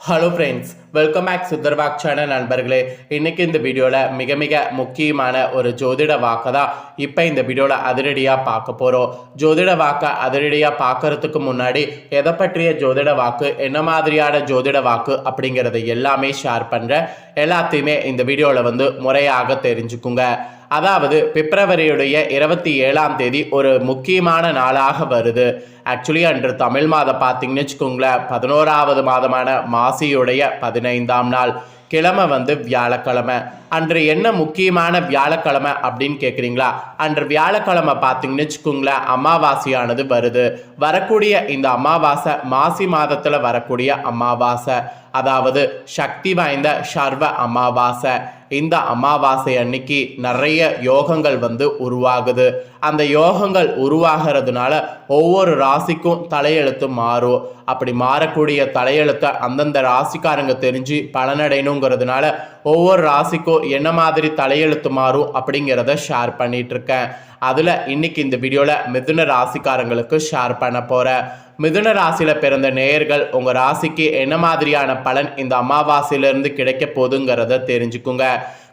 Hello friends welcome back Sundarbagh channel நண்பர்களே. இன்றைக்கி இந்த வீடியோவில் மிக மிக முக்கியமான ஒரு ஜோதிட வாக்கை தான் இப்போ இந்த வீடியோவில் அதிரடியாக பார்க்க போகிறோம் ஜோதிட வாக்கை அதிரடியாக பார்க்கறதுக்கு முன்னாடி எதை பற்றிய ஜோதிட வாக்கு என்ன மாதிரியான ஜோதிட வாக்கு அப்படிங்கிறத எல்லாமே ஷேர் பண்ணுறேன் எல்லாத்தையுமே இந்த வீடியோவில் வந்து முறையாக தெரிஞ்சுக்குங்க. அதாவது பிப்ரவரியுடைய இருபத்தி ஏழாம் தேதி ஒரு முக்கியமான நாளாக வருது. ஆக்சுவலி அன்று தமிழ் மாதம் பார்த்தீங்கன்னு வச்சுக்கோங்களேன் பதினோராவது மாதமான மாசியுடைய பதினைந்தாம் நாள் கிழமை வந்து வியாழக்கிழமை. அன்று என்ன முக்கியமான வியாழக்கிழமை அப்படின்னு கேட்குறீங்களா அன்று வியாழக்கிழமை பார்த்தீங்கன்னு வச்சுக்கோங்களேன் அமாவாசையானது வருது. வரக்கூடிய இந்த அமாவாசை மாசி மாதத்தில் வரக்கூடிய அமாவாசை. அதாவது சக்தி வாய்ந்த சர்வ அமாவாசை. இந்த அமாவாசை அன்னைக்கு நிறைய யோகங்கள் வந்து உருவாகுது. அந்த யோகங்கள் உருவாகிறதுனால ஒவ்வொரு ராசிக்கும் தலையெழுத்து மாறும். அப்படி மாறக்கூடிய தலையெழுத்தை அந்தந்த ராசிக்காரங்க தெரிஞ்சு பலனடையணுங்கிறதுனால ஒவ்வொரு ராசிக்கும் என்ன மாதிரி தலையெழுத்து மாறும் அப்படிங்கிறத ஷேர் பண்ணிட்டு இருக்கேன். அதில் இன்னைக்கு இந்த வீடியோவில் மிதுன ராசிக்காரங்களுக்கு ஷேர் பண்ண போகிறேன் மிதுன ராசியில் பிறந்த நேயர்கள் உங்கள் ராசிக்கு என்ன மாதிரியான பலன் இந்த அமாவாசையிலிருந்து கிடைக்க போதுங்கிறத தெரிஞ்சுக்குங்க.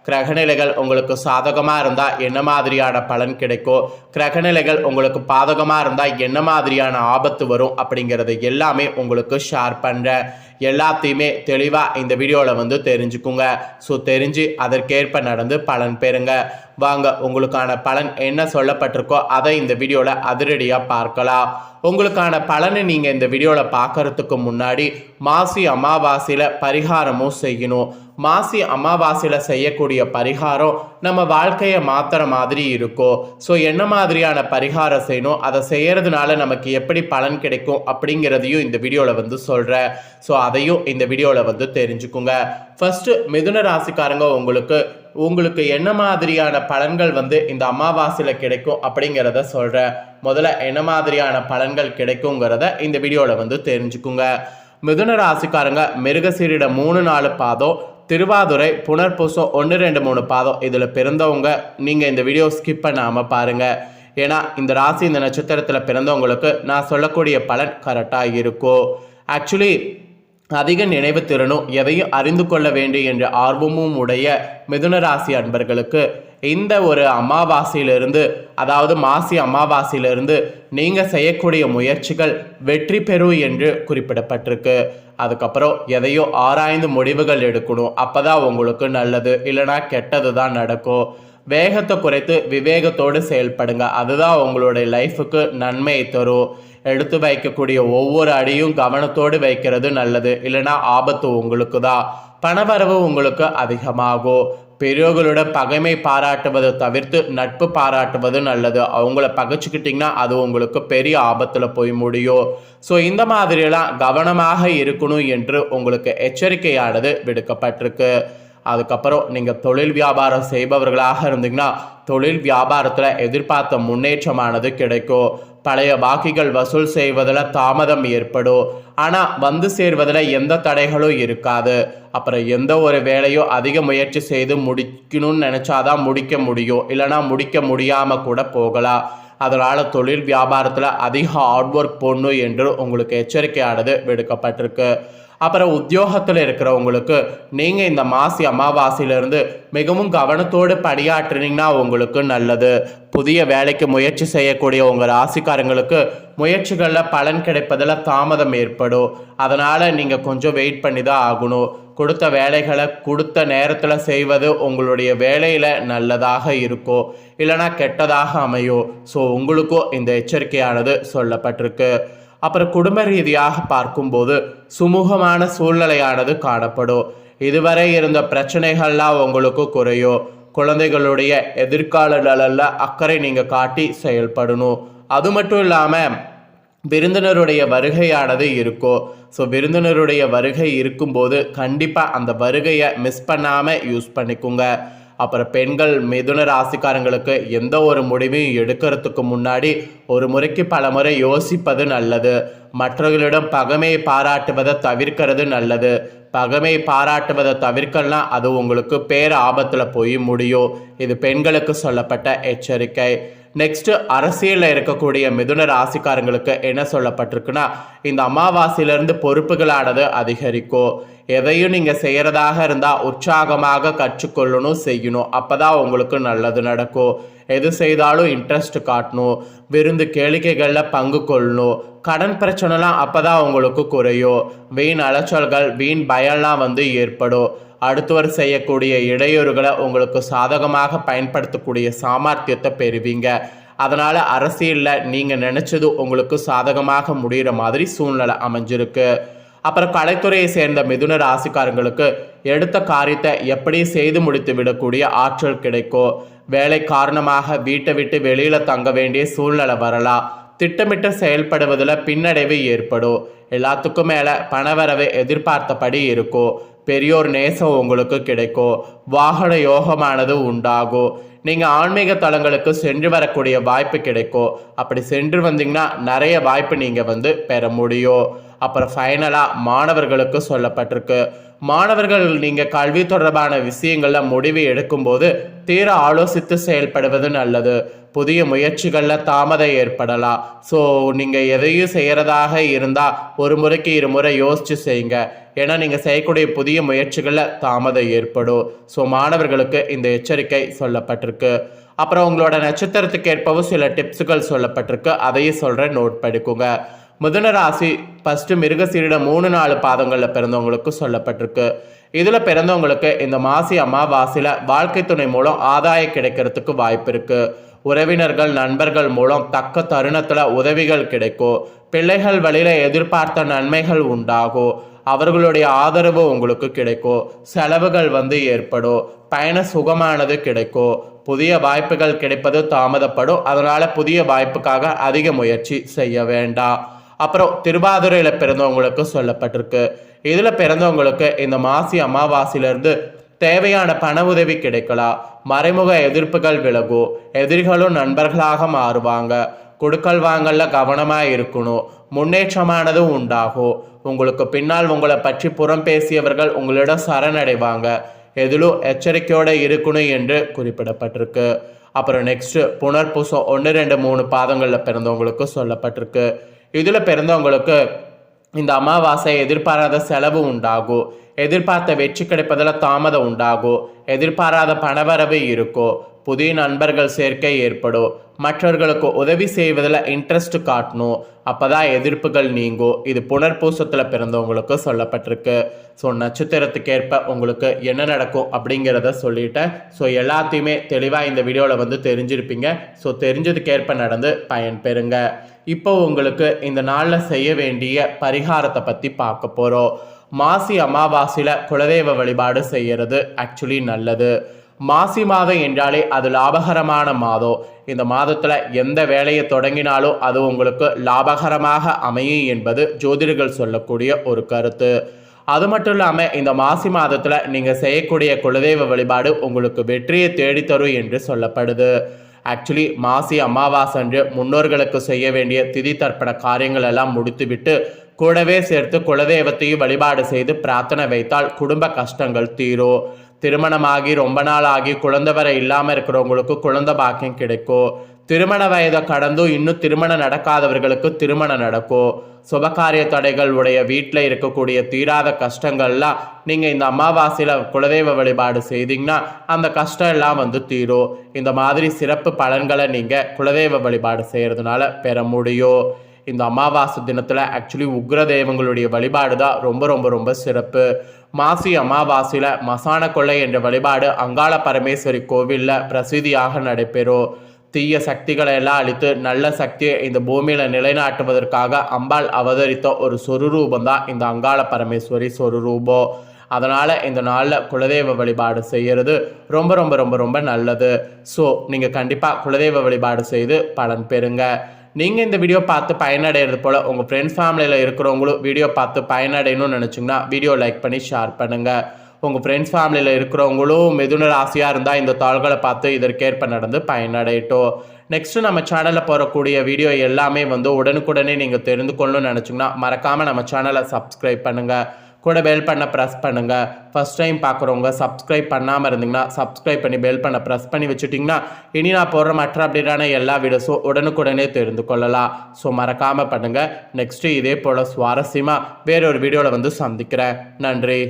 கிரகநிலைகள் உங்களுக்கு சாதகமாக இருந்தால் என்ன மாதிரியான பலன் கிடைக்கும் கிரகநிலைகள் உங்களுக்கு பாதகமாக இருந்தால் என்ன மாதிரியான ஆபத்து வரும் அப்படிங்கிறது எல்லாமே உங்களுக்கு ஷேர் பண்ணுறேன் எல்லாத்தையுமே தெளிவாக இந்த வீடியோவில் வந்து தெரிஞ்சுக்குங்க. ஸோ தெரிஞ்சு அதற்கேற்ப நடந்து பலன் பெறுங்க. வாங்க உங்களுக்கான பலன் என்ன சொல்லப்பட்டிருக்கோ அதை இந்த வீடியோவில் அதிரடியாக பார்க்கலாம். உங்களுக்கான பலனை நீங்கள் இந்த வீடியோவில் பார்க்கறதுக்கு முன்னாடி மாசி அமாவாசையில் பரிகாரமும் செய்யணும். மாசி அமாவாசையில் செய்யக்கூடிய பரிகாரம் நம்ம வாழ்க்கையை மாற்றுற மாதிரி இருக்கும் ஸோ என்ன மாதிரியான பரிகாரம் செய்யணும் அதை செய்கிறதுனால நமக்கு எப்படி பலன் கிடைக்கும் அப்படிங்கிறதையும் இந்த வீடியோவில் வந்து சொல்கிறேன் ஸோ அதையும் இந்த வீடியோவில் வந்து தெரிஞ்சுக்குங்க. ஃபஸ்ட்டு மிதுன ராசிக்காரங்க உங்களுக்கு உங்களுக்கு என்ன மாதிரியான பலன்கள் வந்து இந்த அமாவாசையில் கிடைக்கும் அப்படிங்கிறத சொல்கிறேன் முதல்ல என்ன மாதிரியான பலன்கள் கிடைக்குங்கிறத இந்த வீடியோவில் வந்து தெரிஞ்சுக்குங்க. மிதுன ராசிக்காரங்க மிருகசீரிட மூணு நாலு பாதம் திருவாதுரை புனர்பூசம் ஒன்று ரெண்டு மூணு பாதம் இதில் பிறந்தவங்க. நீங்கள் இந்த வீடியோ ஸ்கிப் பண்ணாமல் பாருங்கள் ஏன்னா இந்த ராசி இந்த நட்சத்திரத்தில் பிறந்தவங்களுக்கு நான் சொல்லக்கூடிய பலன் கரெக்டாக இருக்கும். ஆக்சுவலி அதிக நினைவு திறனும் எதையும் அறிந்து கொள்ள வேண்டும் என்ற ஆர்வமும் உடைய மிதுன ராசி அன்பர்களுக்கு இந்த ஒரு அமாவாசையிலிருந்து அதாவது மாசி அமாவாசையிலிருந்து நீங்கள் செய்யக்கூடிய முயற்சிகள் வெற்றி பெறும் என்று குறிப்பிடப்பட்டிருக்கு. அதுக்கப்புறம் எதையோ ஆராய்ந்து முடிவுகள் எடுக்கணும். அப்போ தான் உங்களுக்கு நல்லது இல்லைனா கெட்டது தான் நடக்கும். வேகத்தை குறைத்து விவேகத்தோடு செயல்படுங்க. அதுதான் உங்களுடைய லைஃபுக்கு நன்மையை தரும். எடுத்து வைக்கக்கூடிய ஒவ்வொரு அடியும் கவனத்தோடு வைக்கிறது நல்லது இல்லைனா ஆபத்து உங்களுக்கு தான் பணவரவு உங்களுக்கு அதிகமாகும். பெரியவர்களோட பகைமை பாராட்டுவதை தவிர்த்து நட்பு பாராட்டுவது நல்லது. அவங்கள பகைச்சிக்கிட்டிங்கன்னா அது உங்களுக்கு பெரிய ஆபத்தில் போய் முடியும். ஸோ இந்த மாதிரியெல்லாம் கவனமாக இருக்கணும் என்று உங்களுக்கு எச்சரிக்கையானது விடுக்கப்பட்டிருக்கு. அதுக்கப்புறம் நீங்கள் தொழில் வியாபாரம் செய்பவர்களாக இருந்தீங்கன்னா தொழில் வியாபாரத்தில் எதிர்பார்த்த முன்னேற்றமானது கிடைக்கும். பழைய பாக்கிகள் வசூல் செய்வதில் தாமதம் ஏற்படும். ஆனால் வந்து சேர்வதில் எந்த தடைகளும் இருக்காது. அப்புறம் எந்த ஒரு வேலையும் அதிக முயற்சி செய்து முடிக்கணும்னு நினச்சாதான் முடிக்க முடியும். இல்லைனா முடிக்க முடியாமல் கூட போகலாம். அதனால் தொழில் வியாபாரத்தில் அதிக ஹார்ட் ஒர்க் போடணும் என்று உங்களுக்கு எச்சரிக்கையானது விடுக்கப்பட்டிருக்கு. அப்புறம் உத்தியோகத்தில் இருக்கிறவங்களுக்கு நீங்கள் இந்த மாசி அமாவாசையிலிருந்து மிகவும் கவனத்தோடு பணியாற்றினீங்கன்னா உங்களுக்கு நல்லது. புதிய வேலைக்கு முயற்சி செய்யக்கூடிய உங்கள் ராசிக்காரங்களுக்கு முயற்சிகளில் பலன் கிடைப்பதில் தாமதம் ஏற்படும். அதனால் நீங்கள் கொஞ்சம் வெயிட் பண்ணி தான் ஆகணும். கொடுத்த வேலைகளை கொடுத்த நேரத்தில் செய்வது உங்களுடைய வேலையில் நல்லதாக இருக்கும். இல்லைனா கெட்டதாக அமையும். ஸோ உங்களுக்கும் இந்த எச்சரிக்கையானது சொல்லப்பட்டிருக்கு. அப்புறம் குடும்ப ரீதியாக பார்க்கும்போது சுமூகமான சூழ்நிலையானது காணப்படும். இதுவரை இருந்த பிரச்சனைகள்லாம் உங்களுக்கு குறையும் குழந்தைகளுடைய எதிர்கால நலனில் அக்கறை நீங்கள் காட்டி செயல்படணும். அது மட்டும் இல்லாமல் விருந்தினருடைய வருகையானது இருக்கும் ஸோ விருந்தினருடைய வருகை இருக்கும்போது கண்டிப்பாக அந்த வருகையை மிஸ் பண்ணாமல் யூஸ் பண்ணிக்கோங்க. அப்புறம் பெண்கள் மிதுன ராசிக்காரங்களுக்கு எந்த ஒரு முடிவையும் எடுக்கிறதுக்கு முன்னாடி ஒரு முறைக்கு பல முறை யோசிப்பது நல்லது. மற்றவர்களிடம் பகைமையை பாராட்டுவதை தவிர்க்கிறது நல்லது. பகைமை பாராட்டுவதை தவிர்க்கலாம் அது உங்களுக்கு பேர் ஆபத்தில் போய் முடியும். இது பெண்களுக்கு சொல்லப்பட்ட எச்சரிக்கை. நெக்ஸ்ட் அரசியலில் இருக்கக்கூடிய மிதுன ராசிக்காரங்களுக்கு என்ன சொல்லப்பட்டிருக்குன்னா இந்த அமாவாசையிலிருந்து பொறுப்புகளானது அதிகரிக்கும். எதையும் நீங்கள் செய்கிறதாக இருந்தால் உற்சாகமாக கற்றுக்கொள்ளணும் செய்யணும். அப்போ தான் உங்களுக்கு நல்லது நடக்கும். எது செய்தாலும் இன்ட்ரெஸ்ட் காட்டணும். விருந்து கேளிக்கைகளில் பங்கு கொள்ளணும். கடன் பிரச்சனைலாம் அப்போ தான் உங்களுக்கு குறையும். வீண் அலைச்சல்கள் வீண் பயம்லாம் வந்து ஏற்படும். அடுத்தவர் செய்யக்கூடிய இடையூறுகளை உங்களுக்கு சாதகமாக பயன்படுத்தக்கூடிய சாமர்த்தியத்தை பெறுவீங்க. அதனால் அரசியலில் நீங்கள் நினச்சது உங்களுக்கு சாதகமாக முடிகிற மாதிரி சூழ்நிலை அமைஞ்சிருக்கு. அப்புறம் கலைத்துறையை சேர்ந்த மிதுன ராசிக்காரங்களுக்கு எடுத்த காரியத்தை எப்படி செய்து முடித்து விடக்கூடிய ஆற்றல் கிடைக்கும் வேலை காரணமாக வீட்டை விட்டு வெளியில் தங்க வேண்டிய சூழ்நிலை வரலாம். திட்டமிட்டு செயல்படுவதில் பின்னடைவு ஏற்படும். எல்லாத்துக்கும் மேலே பணவரவு எதிர்பார்த்தபடி இருக்கும் பெரியோர் நேசம் உங்களுக்கு கிடைக்கும் வாகன யோகமானது உண்டாகும் நீங்கள் ஆன்மீக தலங்களுக்கு சென்று வரக்கூடிய வாய்ப்பு கிடைக்கும் அப்படி சென்று வந்தீங்கன்னா நிறைய வாய்ப்பு நீங்கள் வந்து பெற முடியும். அப்புறம் ஃபைனலாக மாணவர்களுக்கு சொல்லப்பட்டிருக்கு. மாணவர்கள் நீங்கள் கல்வி தொடர்பான விஷயங்களில் முடிவு எடுக்கும்போது தீர ஆலோசித்து செயல்படுவது நல்லது. புதிய முயற்சிகளில் தாமதம் ஏற்படலாம். ஸோ நீங்கள் எதையும் செய்கிறதாக இருந்தால் ஒரு முறைக்கு இருமுறை யோசித்து செய்யுங்க. ஏன்னா நீங்கள் செய்யக்கூடிய புதிய முயற்சிகளில் தாமதம் ஏற்படும். ஸோ மாணவர்களுக்கு இந்த எச்சரிக்கை சொல்லப்பட்டிருக்கு. அப்புறம் உங்களோட நட்சத்திரத்துக்கு ஏற்பவும் சில டிப்ஸுகள் சொல்லப்பட்டிருக்கு. அதையும் சொல்கிறேன் நோட் படிக்குங்க மிதுன ராசி ஃபஸ்ட்டு மிருகசீரிட மூணு நாலு பாதங்களில் பிறந்தவங்களுக்கு சொல்லப்பட்டிருக்கு. இதில் பிறந்தவங்களுக்கு இந்த மாசி அமாவாசையில் வாழ்க்கை துணை மூலம் ஆதாயம் கிடைக்கிறதுக்கு வாய்ப்பு இருக்குது உறவினர்கள் நண்பர்கள் மூலம் தக்க தருணத்தில் உதவிகள் கிடைக்கும். பிள்ளைகள் வழியில் எதிர்பார்த்த நன்மைகள் உண்டாகும். அவர்களுடைய ஆதரவு உங்களுக்கு கிடைக்கும். செலவுகள் வந்து ஏற்படும். பயண சுகமானது கிடைக்கும். புதிய வாய்ப்புகள் கிடைப்பது தாமதப்படும். அதனால் புதிய வாய்ப்புக்காக அதிக முயற்சி செய்ய வேண்டாம். அப்புறம் திருவாதிரையில் பிறந்தவங்களுக்கு சொல்லப்பட்டிருக்கு. இதில் பிறந்தவங்களுக்கு இந்த மாசி அமாவாசையிலேருந்து தேவையான பண உதவி கிடைக்கலாம். மறைமுக எதிர்ப்புகள் விலகும் எதிரிகளும் நண்பர்களாக மாறுவாங்க. கொடுக்கல் வாங்கல்ல கவனமாக இருக்கணும். முன்னேற்றமானதும் உண்டாகும் உங்களுக்கு பின்னால் உங்களை பற்றி புறம் பேசியவர்கள் உங்களிடம் சரணடைவாங்க. எதிலும் எச்சரிக்கையோடு இருக்கணும் என்று குறிப்பிடப்பட்டிருக்கு. அப்புறம் நெக்ஸ்ட்டு புனர்பூசம் ஒன்று ரெண்டு மூணு பாதங்களில் பிறந்தவங்களுக்கு சொல்லப்பட்டிருக்கு. இதில் பிறந்தவங்களுக்கு இந்த அமாவாசை எதிர்பாராத செலவு உண்டாகும் எதிர்பார்த்த வெற்றி கிடைப்பதில் தாமதம் உண்டாகும் எதிர்பாராத பணவரவு இருக்கும் புதிய நண்பர்கள் சேர்க்கை ஏற்படும் மற்றவர்களுக்கு உதவி செய்வதில் இன்ட்ரெஸ்ட் காட்டணும் அப்போ தான் எதிர்ப்புகள் நீங்கும் இது புனர்பூசத்தில் பிறந்தவங்களுக்கு சொல்லப்பட்டிருக்கு. ஸோ நட்சத்திரத்துக்கேற்ப உங்களுக்கு என்ன நடக்கும் அப்படிங்கிறத சொல்லிட்டேன். ஸோ எல்லாத்தையுமே தெளிவாக இந்த வீடியோவில் வந்து தெரிஞ்சிருப்பீங்க. ஸோ தெரிஞ்சதுக்கேற்ப நடந்து பயன் பெறுங்க இப்போ உங்களுக்கு இந்த நாளில் செய்ய வேண்டிய பரிகாரத்தை பற்றி பார்க்க போகிறோம் மாசி அமாவாசையில் குலதெய்வ வழிபாடு செய்கிறது ஆக்சுவலி நல்லது. மாசி மாதம் என்றாலே அது லாபகரமான மாதம். இந்த மாதத்தில் எந்த வேலையை தொடங்கினாலும் அது உங்களுக்கு லாபகரமாக அமையும் என்பது ஜோதிடர்கள் சொல்லக்கூடிய ஒரு கருத்து. அது மட்டும் இல்லாமல் இந்த மாசி மாதத்தில் நீங்கள் செய்யக்கூடிய குலதெய்வ வழிபாடு உங்களுக்கு வெற்றியை தேடித்தரும் என்று சொல்லப்படுது. ஆக்சுவலி மாசி அமாவாசை அன்று முன்னோர்களுக்கு செய்ய வேண்டிய திதி தர்ப்பண காரியங்கள் எல்லாம் முடித்துவிட்டு கூடவே சேர்த்து குலதெய்வத்தையும் வழிபாடு செய்து பிரார்த்தனை வைத்தால் குடும்ப கஷ்டங்கள் தீரும். திருமணமாகி ரொம்ப நாள் ஆகி குழந்தை வரை இல்லாமல் இருக்கிறவங்களுக்கு குழந்தை பாக்கியம் கிடைக்கும். திருமண வயதை கடந்தும் இன்னும் திருமணம் நடக்காதவர்களுக்கு திருமணம் நடக்கும். சுபகாரிய தடைகள் உடைய வீட்டில் இருக்கக்கூடிய தீராத கஷ்டங்கள்லாம் நீங்கள் இந்த அமாவாசையில் குலதெய்வ வழிபாடு செய்தீங்கன்னா அந்த கஷ்டம் எல்லாம் வந்து தீரும். இந்த மாதிரி சிறப்பு பலன்களை நீங்கள் குலதெய்வ வழிபாடு செய்கிறதுனால பெற முடியும். இந்த அமாவாசை தினத்தில் ஆக்சுவலி உக்ர தெய்வங்களுடைய வழிபாடு தான் ரொம்ப ரொம்ப ரொம்ப சிறப்பு. மாசி அமாவாசையில் மசான கொள்ளை என்ற வழிபாடு அங்காள பரமேஸ்வரி கோவிலில் பிரசித்தியாக நடைபெறும். தீய சக்திகளை எல்லாம் அழித்து நல்ல சக்தியை இந்த பூமியில் நிலைநாட்டுவதற்காக அம்பாள் அவதரித்த ஒரு சொருரூபம் தான் இந்த அங்காள பரமேஸ்வரி சொருரூபம். அதனால் இந்த நாளில் குலதெய்வ வழிபாடு செய்கிறது ரொம்ப ரொம்ப ரொம்ப ரொம்ப நல்லது. ஸோ நீங்கள் கண்டிப்பாக குலதெய்வ வழிபாடு செய்து பலன் பெறுங்க. நீங்கள் இந்த வீடியோ பார்த்து பயனடைகிறது போல் உங்கள் ஃப்ரெண்ட்ஸ் ஃபேமிலியில் இருக்கிறவங்களும் வீடியோ பார்த்து பயனடையணும்னு நினச்சிங்கன்னா வீடியோ லைக் பண்ணி ஷேர் பண்ணுங்கள் உங்கள் ஃப்ரெண்ட்ஸ் ஃபேமிலியில் இருக்கிறவங்களும் மிதுன ராசியாக இருந்தால் இந்த தாள்களை பார்த்து இதற்கேற்ப நடந்து பயனடையட்டும். நெக்ஸ்ட்டு நம்ம சேனலில் போடக்கூடிய வீடியோ எல்லாமே வந்து உடனுக்குடனே நீங்கள் தெரிந்து கொள்ளணும்னு நினச்சிங்கன்னா மறக்காமல் நம்ம சேனலை சப்ஸ்கிரைப் பண்ணுங்கள் கூட பெல் பண்ண ப்ரெஸ் பண்ணுங்கள் ஃபஸ்ட் டைம் பார்க்குறவங்க சப்ஸ்கிரைப் பண்ணாமல் இருந்தீங்கன்னா சப்ஸ்கிரைப் பண்ணி பெல் பண்ண ப்ரெஸ் பண்ணி வச்சுட்டிங்கன்னா இனி நான் போடுற மற்ற அப்டேட்டான எல்லா வீடியோஸும் உடனுக்குடனே தெரிந்து கொள்ளலாம். ஸோ மறக்காமல் பண்ணுங்கள் நெக்ஸ்ட்டு இதே போல் சுவாரஸ்யமாக வேறொரு வீடியோவில் வந்து சந்திக்கிறேன். நன்றி.